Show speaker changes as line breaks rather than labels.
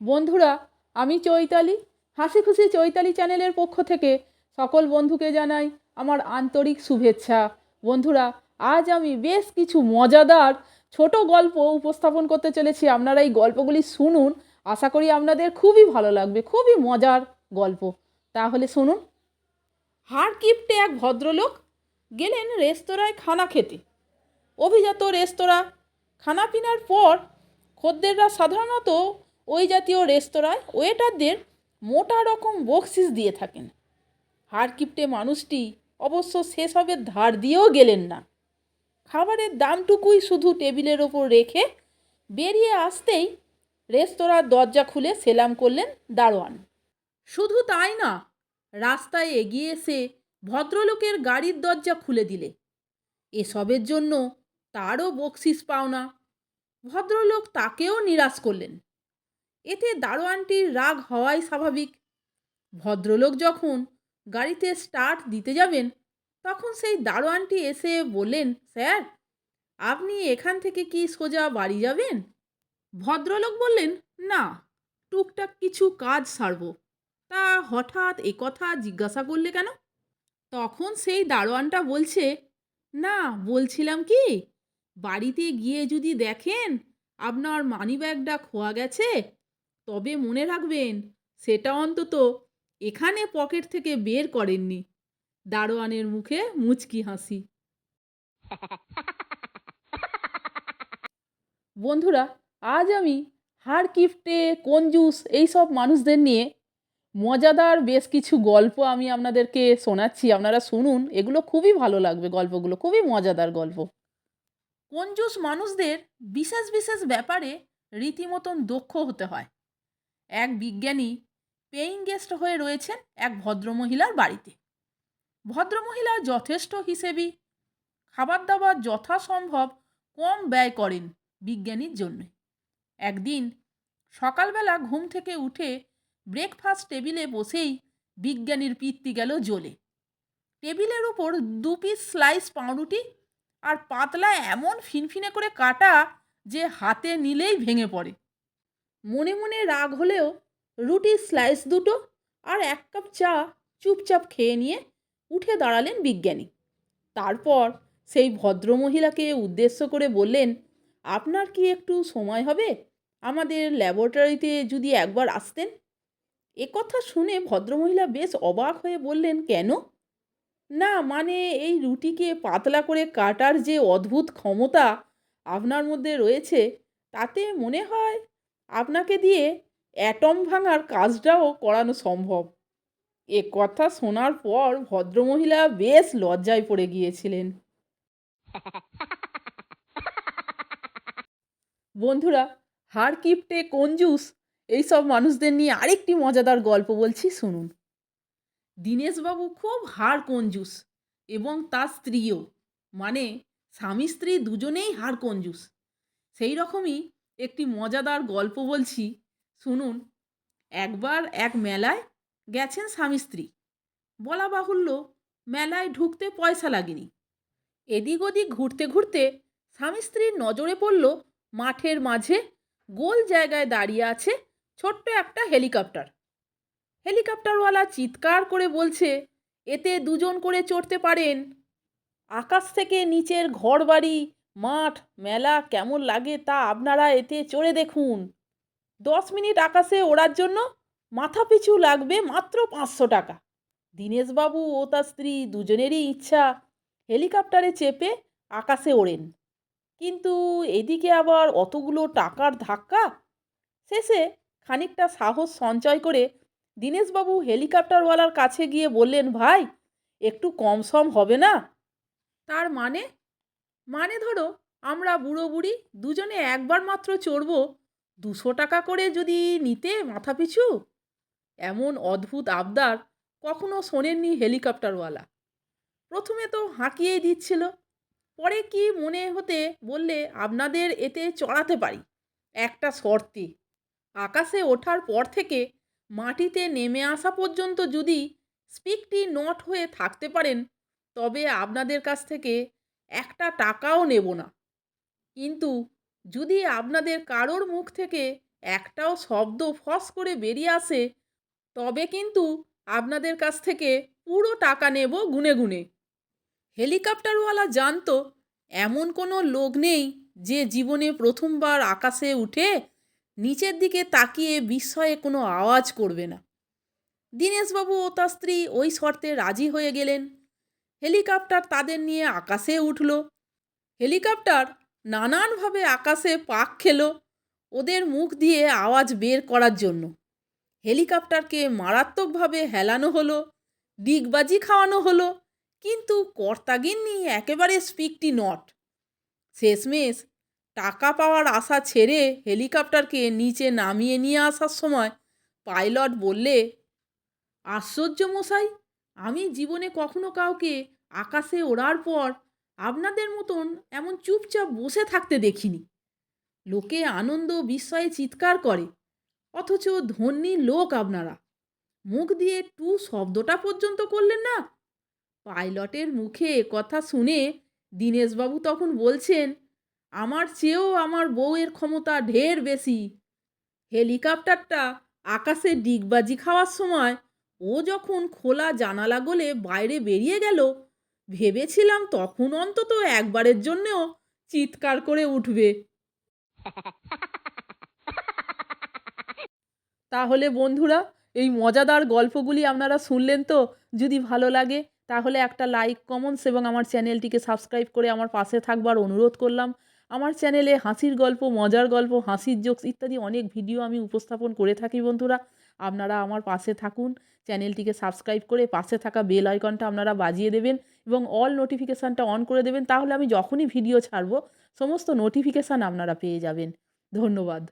বন্ধুরা, আমি চৈতালি। হাসি খুশি চৈতালি চ্যানেলের পক্ষ থেকে সকল বন্ধুকে জানাই আমার আন্তরিক শুভেচ্ছা। বন্ধুরা, আজ আমি বেশ কিছু মজাদার ছোট গল্প উপস্থাপন করতে চলেছি। আপনারা এই গল্পগুলি শুনুন। আশা করি আপনাদের খুবই ভালো লাগবে, খুবই মজার গল্প। তাহলে শুনুন। হাড় কিপটে এক ভদ্রলোক গেলেন রেস্তোরাঁয় খানা খেতে। অভিজাত রেস্তোরাঁ খানা পিনার পর খদ্দেররা সাধারণত ওই জাতীয় রেস্তোরাঁয় ওয়েটারদের মোটা রকম বকশিস দিয়ে থাকেন। হাড়কিপটে মানুষটি অবশ্য সেসবের ধার দিয়েও গেলেন না। খাবারের দামটুকুই শুধু টেবিলের ওপর রেখে বেরিয়ে আসতেই রেস্তোরাঁর দরজা খুলে সেলাম করলেন দারোয়ান। শুধু তাই না, রাস্তায় এগিয়ে এসে ভদ্রলোকের গাড়ির দরজা খুলে দিলে। এসবের জন্য তারও বকশিস পাওনা। ভদ্রলোক তাকেও নিরাশ করলেন। এতে দারোয়ানটির রাগ হওয়াই স্বাভাবিক। ভদ্রলোক যখন গাড়িতে স্টার্ট দিতে যাবেন, তখন সেই দারোয়ানটি এসে বললেন, স্যার, আপনি এখান থেকে কি সোজা বাড়ি যাবেন? ভদ্রলোক বললেন, না, টুকটাক কিছু কাজ সারব। তা হঠাৎ একথা জিজ্ঞাসা করলে কেন? তখন সেই দারোয়ানটা বলছে, না, বলছিলাম কি, বাড়িতে গিয়ে যদি দেখেন আপনার মানিব্যাগটা খোয়া গেছে তবে মনে রাখবেন, সেটা অন্তত এখানে পকেট থেকে বের করেননি। দারোয়ানের মুখে মুচকি হাসি। বন্ধুরা, আজ আমি হাড় কিফটে কঞ্জুস এইসব মানুষদের নিয়ে মজাদার বেশ কিছু গল্প আমি আপনাদেরকে শোনাচ্ছি। আপনারা শুনুন, এগুলো খুবই ভালো লাগবে গল্পগুলো, খুবই মজাদার গল্প। কঞ্জুস মানুষদের বিশেষ বিশেষ ব্যাপারে রীতিমতন দক্ষ হতে হয়? এক বিজ্ঞানী পেইং গেস্ট হয়ে রয়েছেন এক ভদ্রমহিলার বাড়িতে। ভদ্রমহিলা যথেষ্ট হিসেবি খাবার দাবার যথাসম্ভব কম ব্যয় করেন বিজ্ঞানীর জন্য। একদিন সকালবেলা ঘুম থেকে উঠে ব্রেকফাস্ট টেবিলে বসেই বিজ্ঞানীর পিত্তি গেল জ্বলে। টেবিলের উপর দু পিস স্লাইস পাউরুটি আর পাতলা এমন ফিনফিনে করে কাটা যে হাতে নিলেই ভেঙে পড়ে। মনে মনে রাগ হলেও রুটির স্লাইস দুটো আর এক কাপ চা চুপচাপ খেয়ে নিয়ে উঠে দাঁড়ালেন বিজ্ঞানী। তারপর সেই ভদ্রমহিলাকে উদ্দেশ্য করে বললেন, আপনার কি একটু সময় হবে? আমাদের ল্যাবরেটরিতে যদি একবার আসতেন? এ কথা শুনে ভদ্রমহিলা বেশ অবাক হয়ে বললেন, কেন? না মানে এই রুটিকে পাতলা করে কাটার যে অদ্ভুত ক্ষমতা আপনার মধ্যে রয়েছে, তাতে মনে হয় আপনাকে দিয়ে অ্যাটম ভাঙার কাজটাও করানো সম্ভব। এ কথা শোনার পর ভদ্রমহিলা বেশ লজ্জায় পড়ে গিয়েছিলেন। বন্ধুরা, হাড় কিপটে কঞ্জুস এইসব মানুষদের নিয়ে আরেকটি মজাদার গল্প বলছি, শুনুন। দীনেশবাবু খুব হাড় কঞ্জুস এবং তার স্ত্রীও। মানে স্বামী স্ত্রী দুজনেই হাড় কঞ্জুস সেই রকমই একটি মজাদার গল্প বলছি। শুনুন। একবার এক মেলায় গেছেন স্বামী স্ত্রী। বলা বাহুল্য, মেলায় ঢুকতে পয়সা লাগেনি। এদিক ওদিক ঘুরতে ঘুরতে স্বামী স্ত্রীর নজরে পড়ল, মাঠের মাঝে গোল জায়গায় দাঁড়িয়ে আছে ছোট্ট একটা হেলিকপ্টার। হেলিকপ্টারওয়ালা চিৎকার করে বলছে, এতে দুজন করে চড়তে পারেন। আকাশ থেকে নিচের ঘরবাড়ি মাঠ, মেলা কেমন লাগে তা আপনারা এতে চড়ে দেখুন। দশ মিনিট আকাশে ওড়ার জন্য মাথা পিছু লাগবে মাত্র পাঁচশো টাকা। দীনেশবাবু ও তার স্ত্রী দুজনেরই ইচ্ছা হেলিকপ্টারে চেপে আকাশে ওড়েন। কিন্তু এদিকে আবার অতগুলো টাকার ধাক্কা। শেষে খানিকটা সাহস সঞ্চয় করে দীনেশবাবু হেলিকপ্টারওয়ালার কাছে গিয়ে বললেন, ভাই, একটু কম সম হবে না? তার মানে? মানে ধরো, আমরা বুড়ো বুড়ি দুজনে একবার মাত্র চড়ব, দুশো টাকা করে যদি নিতে মাথা পিছু? এমন অদ্ভুত আবদার কখনো শোনেননি হেলিকপ্টারওয়ালা। প্রথমে তো হাঁকিয়েই দিচ্ছিল, পরে কি মনে হতে বললে, আপনাদের এতে চড়াতে পারি, একটা শর্তে। আকাশে ওঠার পর থেকে মাটিতে নেমে আসা পর্যন্ত যদি স্পিকটি নট হয়ে থাকতে পারেন, তবে আপনাদের কাছ থেকে একটা টাকাও নেব না। কিন্তু যদি আপনাদের কারোর মুখ থেকে একটাও শব্দ ফস করে বেরিয়ে আসে, তবে কিন্তু আপনাদের কাছ থেকে পুরো টাকা নেব গুনে গুনে। হেলিকপ্টারওয়ালা জানতো, এমন কোনো লোক নেই যে জীবনে প্রথমবার আকাশে উঠে নিচের দিকে তাকিয়ে বিস্ময়ে কোনো আওয়াজ করবে না। দীনেশবাবু ও তার স্ত্রী ওই শর্তে রাজি হয়ে গেলেন। হেলিকপ্টার তাদের নিয়ে আকাশে উঠল। হেলিকপ্টার নানানভাবে আকাশে পাক খেলো ওদের মুখ দিয়ে আওয়াজ বের করার জন্য। হেলিকপ্টারকে মারাত্মকভাবে হেলানো হলো, ডিগবাজি খাওয়ানো হলো, কিন্তু কর্তাগিন্নি একেবারে স্পিকটি নট। শেষমেশ টাকা পাওয়ার আশা ছেড়ে হেলিকপ্টারকে নিচে নামিয়ে নিয়ে আসার সময় পাইলট বললে, আশ্চর্য মশাই আমি জীবনে কখনো কাউকে আকাশে ওড়ার পর আপনাদের মতন এমন চুপচাপ বসে থাকতে দেখিনি। লোকে আনন্দ, বিস্ময়ে চিৎকার করে, অথচ ধন্যী লোক আপনারা। মুখ দিয়ে টু শব্দটা পর্যন্ত করলেন না? পাইলটের মুখে কথা শুনে দীনেশবাবু তখন বলছেন, আমার চেয়েও আমার বউয়ের ক্ষমতা ঢের বেশি। হেলিকপ্টারটা আকাশে ডিগবাজি খাওয়ার সময় ও যখন খোলা জানালা গলে বাইরে বেরিয়ে গেল, ভেবেছিলাম তখন অন্তত একবারের জন্যেও চিৎকার করে উঠবে। তাহলে বন্ধুরা, এই মজাদার গল্পগুলি আপনারা শুনলেন তো? যদি ভালো লাগে, তাহলে একটা লাইক কমেন্টস এবং আমার চ্যানেলটিকে সাবস্ক্রাইব করে আমার পাশে থাকবার অনুরোধ করলাম। আমার চ্যানেলে হাসির গল্প, মজার গল্প, হাসির জোকস ইত্যাদি অনেক ভিডিও আমি উপস্থাপন করে থাকি বন্ধুরা। আপনারা আমার পাশে থাকুন। চ্যানেলটিকে সাবস্ক্রাইব করে পাশে থাকা বেল আইকনটা আপনারা বাজিয়ে দেবেন এবং অল নোটিফিকেশানটা অন করে দেবেন। তাহলে আমি যখনই ভিডিও ছাড়ব, সমস্ত নোটিফিকেশান আপনারা পেয়ে যাবেন। ধন্যবাদ।